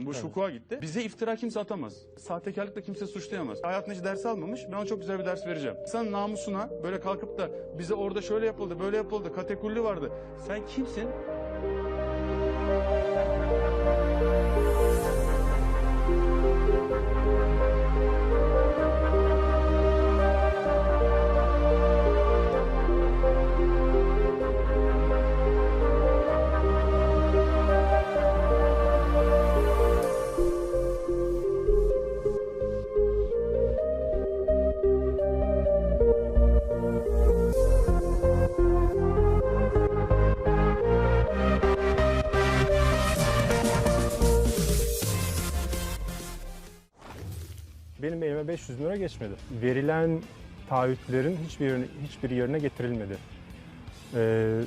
Bu şukuğa gitti. Bize iftira kimse atamaz. Sahtekarlıkla kimse suçlayamaz. Hayatında hiç ders almamış. Ben ona çok güzel bir ders vereceğim. Sen namusuna böyle kalkıp da bize orada şöyle yapıldı, böyle yapıldı, katekulli vardı. Sen kimsin? Elime 500 bin lira geçmedi. Verilen taahhütlerin hiçbir yerine, hiçbir yerine getirilmedi. Ee,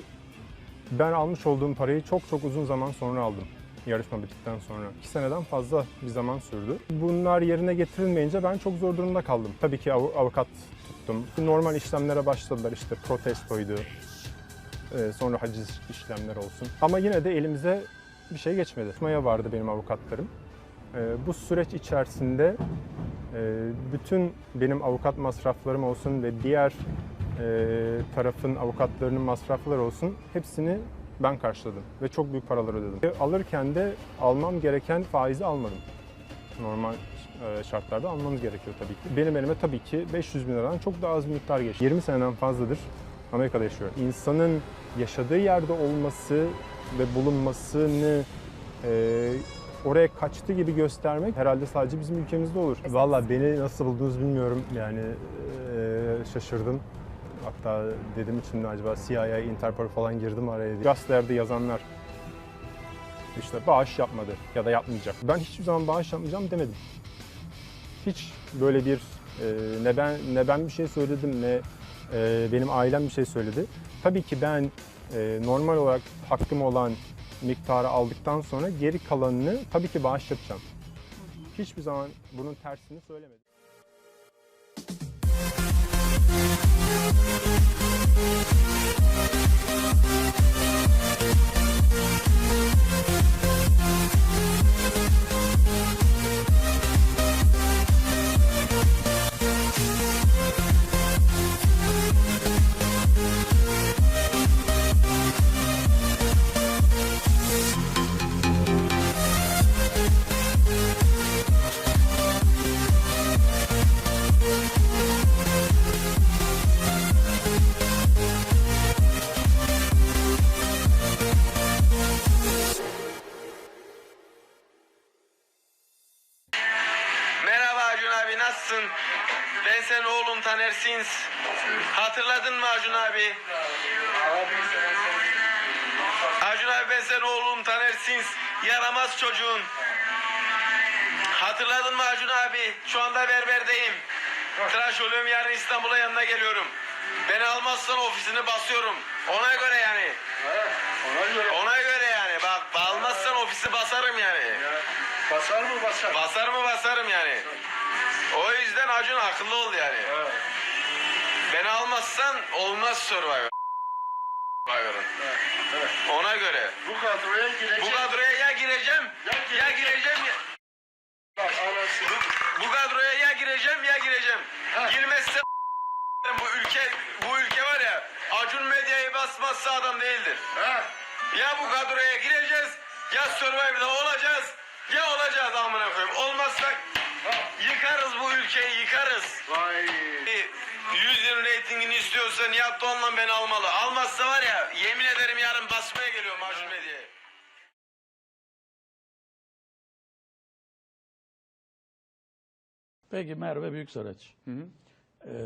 ben almış olduğum parayı çok çok uzun zaman sonra aldım. Yarışma bittikten sonra. 2 seneden fazla bir zaman sürdü. Bunlar yerine getirilmeyince ben çok zor durumda kaldım. Tabii ki av- avukat tuttum. Normal işlemlere başladılar işte protestoydu. Ee, sonra haciz işlemler olsun. Ama yine de elimize bir şey geçmedi. Maya vardı benim avukatlarım. Ee, bu süreç içerisinde bütün benim avukat masraflarım olsun ve diğer e, tarafın avukatlarının masrafları olsun hepsini ben karşıladım ve çok büyük paralar ödedim. Ve Alırken de almam gereken faizi almadım. Normal e, şartlarda almamız gerekiyor tabii ki. Benim elime tabii ki 500 bin liradan çok daha az bir miktar geçti. 20 seneden fazladır Amerika'da yaşıyorum. İnsanın yaşadığı yerde olması ve bulunmasını e, oraya kaçtı gibi göstermek herhalde sadece bizim ülkemizde olur. Valla beni nasıl buldunuz bilmiyorum yani eee, şaşırdım. Hatta dedim içimde acaba CIA, Interpol falan girdim araya diye. Gazetelerde yazanlar işte bağış yapmadı ya da yapmayacak. Ben hiçbir zaman bağış yapmayacağım demedim. Hiç böyle bir e, ne ben ne ben bir şey söyledim ne e, benim ailem bir şey söyledi. Tabii ki ben e, normal olarak hakkım olan miktarı aldıktan sonra geri kalanını tabii ki bağış yapacağım. Hiçbir zaman bunun tersini söylemedim. Acun abi nasılsın? Ben senin oğlum Taner Sins. Hatırladın mı Acun abi? Acun abi ben senin oğlum Taner Sins. Yaramaz çocuğun. Hatırladın mı Acun abi? Şu anda berberdeyim. Tıraş oluyorum yarın İstanbul'a yanına geliyorum. Beni almazsan ofisini basıyorum. Ona göre yani. Ona göre Ona göre yani. Bak almazsan ofisi basarım yani. basar mı basar? Basar mı basarım yani. O yüzden Acun akıllı ol yani. Evet, Beni almazsan olmaz Survivor. Survivor'ın. evet, evet. Ona göre. Bu kadroya girecek. Bu kadroya ya gireceğim Ya ya gireceğim. gireceğim ya- Bak, anası. bu, bu kadroya ya gireceğim ya gireceğim. Ha. Girmezse bu ülke bu ülke var ya Acun medyayı basmazsa adam değildir. Ha? Ya bu kadroya gireceğiz ya Survivor'da olacağız ya olacağız amına koyayım. Olmazsak yıkarız bu ülkeyi yıkarız. Vay. 100 yıl reytingini istiyorsa Nihat Doğan'la beni almalı. Almazsa var ya yemin ederim yarın basmaya geliyorum Acun Medya'ya. Peki Merve Büyüksaraç. Ee,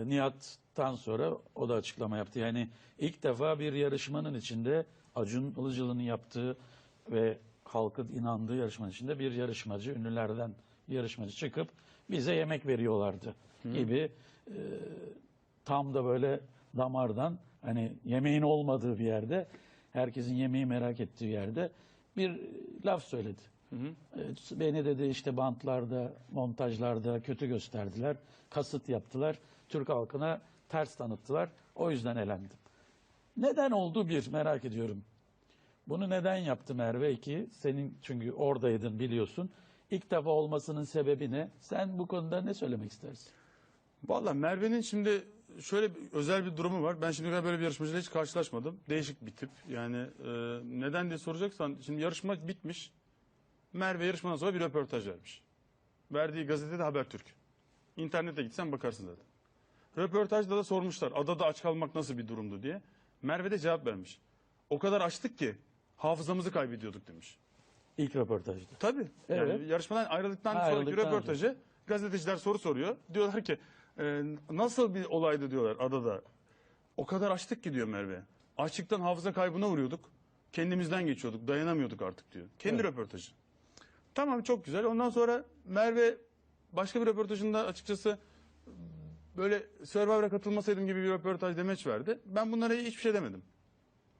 Nihat'tan sonra o da açıklama yaptı. Yani ilk defa bir yarışmanın içinde Acun Ilıcalı'nın yaptığı ve halkın inandığı yarışmanın içinde bir yarışmacı, ünlülerden bir yarışmacı çıkıp bize yemek veriyorlardı gibi e, tam da böyle damardan hani yemeğin olmadığı bir yerde herkesin yemeği merak ettiği yerde bir laf söyledi. Evet, Beni dedi işte bantlarda, montajlarda kötü gösterdiler, kasıt yaptılar, Türk halkına ters tanıttılar. O yüzden elendim. Neden oldu bir merak ediyorum. Bunu neden yaptı Merve ki? Senin çünkü oradaydın biliyorsun. İlk defa olmasının sebebi ne? Sen bu konuda ne söylemek istersin? Valla Merve'nin şimdi şöyle bir, özel bir durumu var. Ben şimdiye kadar böyle bir yarışmacıyla hiç karşılaşmadım. Değişik bir tip. Yani e, neden diye soracaksan şimdi yarışma bitmiş. Merve yarışmadan sonra bir röportaj vermiş. Verdiği gazetede Habertürk. İnternete gitsen bakarsın zaten. Röportajda da sormuşlar adada aç kalmak nasıl bir durumdu diye. Merve de cevap vermiş. O kadar açtık ki hafızamızı kaybediyorduk demiş. İlk röportajda. Tabii. Yani Evet. yarışmadan ayrıldıktan Ha, sonraki ayrıldıktan röportajı gazeteciler soru soruyor. Diyorlar ki e, nasıl bir olaydı diyorlar adada. O kadar açtık ki diyor Merve. Açlıktan hafıza kaybına uğruyorduk. Kendimizden geçiyorduk. Dayanamıyorduk artık diyor. Kendi röportajı. Tamam çok güzel. Ondan sonra Merve başka bir röportajında açıkçası böyle Survivor'a katılmasaydım gibi bir röportaj demeç verdi. Ben bunlara hiçbir şey demedim.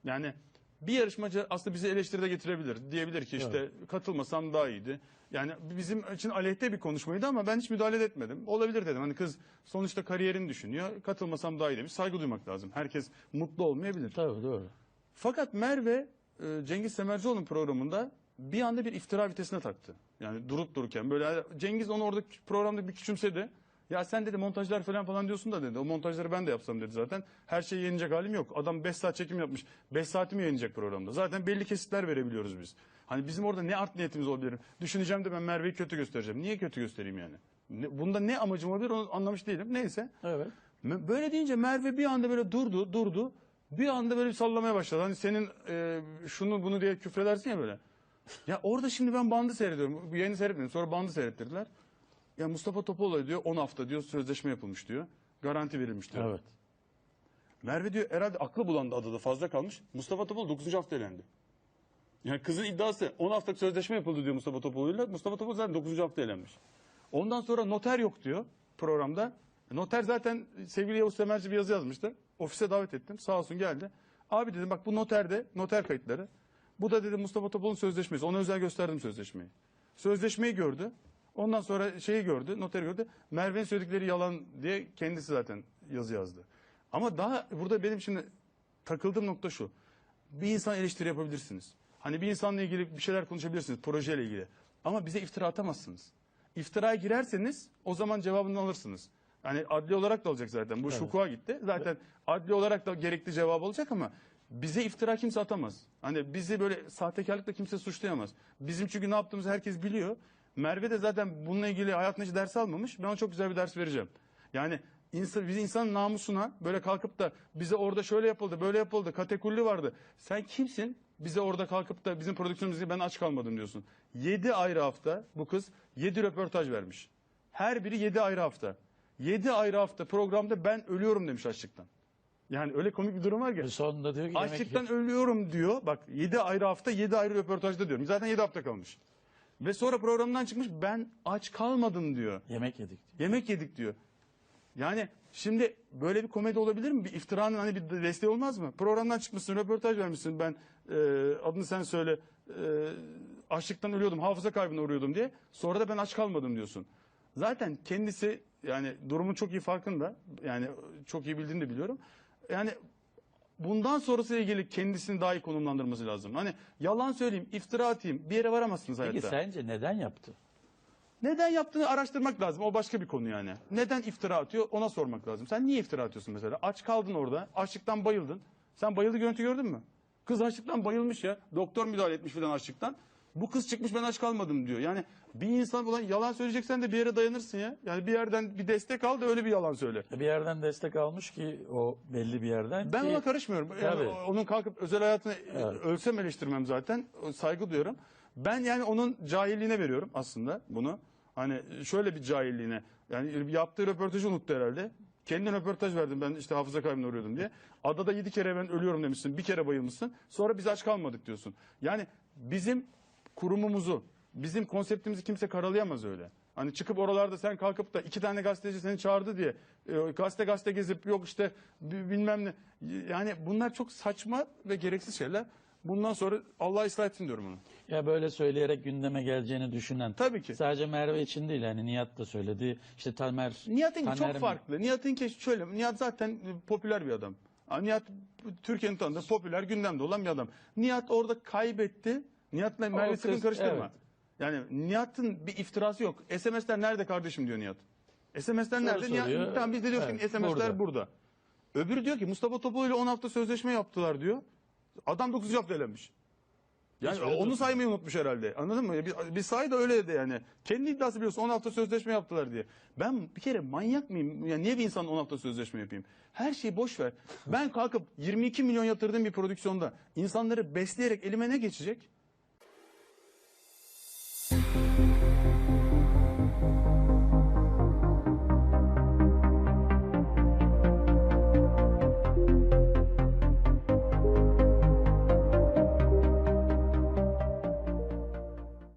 Yani bir yarışmacı aslında bizi eleştiride getirebilir. Diyebilir ki işte katılmasam daha iyiydi. Yani bizim için aleyhte bir konuşmaydı ama ben hiç müdahale etmedim. Olabilir dedim. Hani kız sonuçta kariyerini düşünüyor. Katılmasam daha iyi demiş. Saygı duymak lazım. Herkes mutlu olmayabilir. Tabii doğru. Fakat Merve e, Cengiz Semercioğlu'nun programında bir anda bir iftira vitesine taktı. Yani durup dururken böyle Cengiz onu orada programda bir küçümsedi. Ya sen dedi montajlar falan falan diyorsun da dedi. O montajları ben de yapsam dedi zaten. Her şeyi yayınlayacak halim yok. Adam 5 saat çekim yapmış. 5 saati mi yayınlayacak programda? Zaten belli kesitler verebiliyoruz biz. Hani bizim orada ne art niyetimiz olabilir? Düşüneceğim de ben Merve'yi kötü göstereceğim. Niye kötü göstereyim yani? Ne- bunda ne amacım olabilir onu anlamış değilim. Neyse. Evet. Böyle deyince Merve bir anda böyle durdu, durdu. Bir anda böyle bir sallamaya başladı. Hani senin e, şunu bunu diye küfredersin ya böyle. Ya orada şimdi ben bandı seyrediyorum. Yayını seyretmedim. Sonra bandı seyrettirdiler. Ya Mustafa Topaloğlu diyor 10 hafta diyor sözleşme yapılmış diyor. Garanti verilmiş diyor. Evet. Merve diyor herhalde aklı bulandı adada fazla kalmış. Mustafa Topaloğlu 9. hafta elendi. Yani kızın iddiası 10 haftalık sözleşme yapıldı diyor Mustafa Topaloğlu'yla. Mustafa Topaloğlu zaten 9. hafta elenmiş. Ondan sonra noter yok diyor programda. Noter zaten sevgili Yavuz Semerci bir yazı yazmıştı. Ofise davet ettim. Sağ olsun geldi. Abi dedim bak bu noterde noter kayıtları. Bu da dedi Mustafa Topaloğlu'nun sözleşmesi. Ona özel gösterdim sözleşmeyi. Sözleşmeyi gördü. Ondan sonra şeyi gördü, noteri gördü. Merve'nin söyledikleri yalan diye kendisi zaten yazı yazdı. Ama daha burada benim şimdi takıldığım nokta şu. Bir insan eleştiri yapabilirsiniz. Hani bir insanla ilgili bir şeyler konuşabilirsiniz projeyle ilgili. Ama bize iftira atamazsınız. İftiraya girerseniz o zaman cevabını alırsınız. Yani adli olarak da alacak zaten. Bu Evet. hukuka gitti. Zaten adli olarak da gerekli cevap olacak ama bize iftira kimse atamaz. Hani bizi böyle sahtekarlıkla kimse suçlayamaz. Bizim çünkü ne yaptığımızı herkes biliyor. Merve de zaten bununla ilgili hayatında hiç ders almamış. Ben ona çok güzel bir ders vereceğim. Yani insan, biz insanın namusuna böyle kalkıp da bize orada şöyle yapıldı, böyle yapıldı, katekulli vardı. Sen kimsin? Bize orada kalkıp da bizim prodüksiyonumuzda ben aç kalmadım diyorsun. 7 ayrı hafta bu kız 7 röportaj vermiş. Her biri 7 ayrı hafta. 7 ayrı hafta programda ben ölüyorum demiş açlıktan. Yani öyle komik bir durum var ki. Ve sonunda diyor ki Açlıktan ölüyorum diyor. Bak 7 ayrı hafta 7 ayrı röportajda diyorum. Zaten 7 hafta kalmış. Ve sonra programdan çıkmış ben aç kalmadım diyor. yemek yedik. diyor. Yemek yedik diyor. Yani şimdi böyle bir komedi olabilir mi? Bir iftiranın hani bir desteği olmaz mı? Programdan çıkmışsın, röportaj vermişsin. Ben e, adını sen söyle. E, açlıktan ölüyordum, hafıza kaybına uğruyordum diye. Sonra da ben aç kalmadım diyorsun. Zaten kendisi yani durumun çok iyi farkında. Yani çok iyi bildiğini de biliyorum. Yani bundan sonrasıyla ilgili kendisini daha iyi konumlandırması lazım. Hani yalan söyleyeyim, iftira atayım bir yere varamazsınız hayatta. Peki sence neden yaptı? Neden yaptığını araştırmak lazım. O başka bir konu yani. Neden iftira atıyor ona sormak lazım. Sen niye iftira atıyorsun mesela? Aç kaldın orada. Açlıktan bayıldın. Sen bayıldı görüntü gördün mü? Kız açlıktan bayılmış ya. Doktor müdahale etmiş filan açlıktan. Bu kız çıkmış ben aç kalmadım diyor. Yani bir insan ulan yalan söyleyeceksen de bir yere dayanırsın ya. Yani bir yerden bir destek al da öyle bir yalan söyle. Bir yerden destek almış ki o belli bir yerden Ben ki ona karışmıyorum. Yani Tabii. onun kalkıp özel hayatını Evet. ölsem eleştirmem zaten. Saygı duyuyorum. Ben yani onun cahilliğine veriyorum aslında bunu. Hani şöyle bir cahilliğine. Yani yaptığı röportajı unuttu herhalde. Kendine röportaj verdim ben işte hafıza kaybına uğruyordum diye. Adada yedi kere ben ölüyorum demişsin. Bir kere bayılmışsın. Sonra biz aç kalmadık diyorsun. Yani bizim kurumumuzu, bizim konseptimizi kimse karalayamaz öyle. Hani çıkıp oralarda sen kalkıp da iki tane gazeteci seni çağırdı diye e, gazete gazete gezip yok işte bi- bilmem ne. Yani bunlar çok saçma ve gereksiz şeyler. Bundan sonra Allah ıslah etsin diyorum onu. ya böyle söyleyerek gündeme geleceğini düşünen. Tabii ki. Sadece Merve için değil yani Nihat da söyledi. İşte Tamer Nihat'ınki Taner çok farklı. Nihat'ınki şöyle. Nihat zaten e, popüler bir adam. Ha, Nihat Türkiye'nin tanıdığı popüler gündemde olan bir adam. Nihat orada kaybetti. Nihat'la Merve kız- Sıkın karıştırma. evet. Yani Nihat'ın bir iftirası yok. SMS'ler nerede kardeşim diyor Nihat. SMS'ler nerede? Nihat, soruyor. tamam biz de diyoruz Evet, ki SMS'ler burada. burada. Öbürü diyor ki Mustafa Topaloğlu ile 10 hafta sözleşme yaptılar diyor. Adam 9 hafta elenmiş. Yani Hiç öyle onu dursun. saymayı unutmuş herhalde. Anladın mı? Bir, bir say da öyle dedi yani. Kendi iddiası biliyorsun 10 hafta sözleşme yaptılar diye. Ben bir kere manyak mıyım? Yani niye bir insan 10 hafta sözleşme yapayım? Her şeyi boş ver. Ben kalkıp 22 milyon yatırdığım bir prodüksiyonda insanları besleyerek elime ne geçecek? Yes.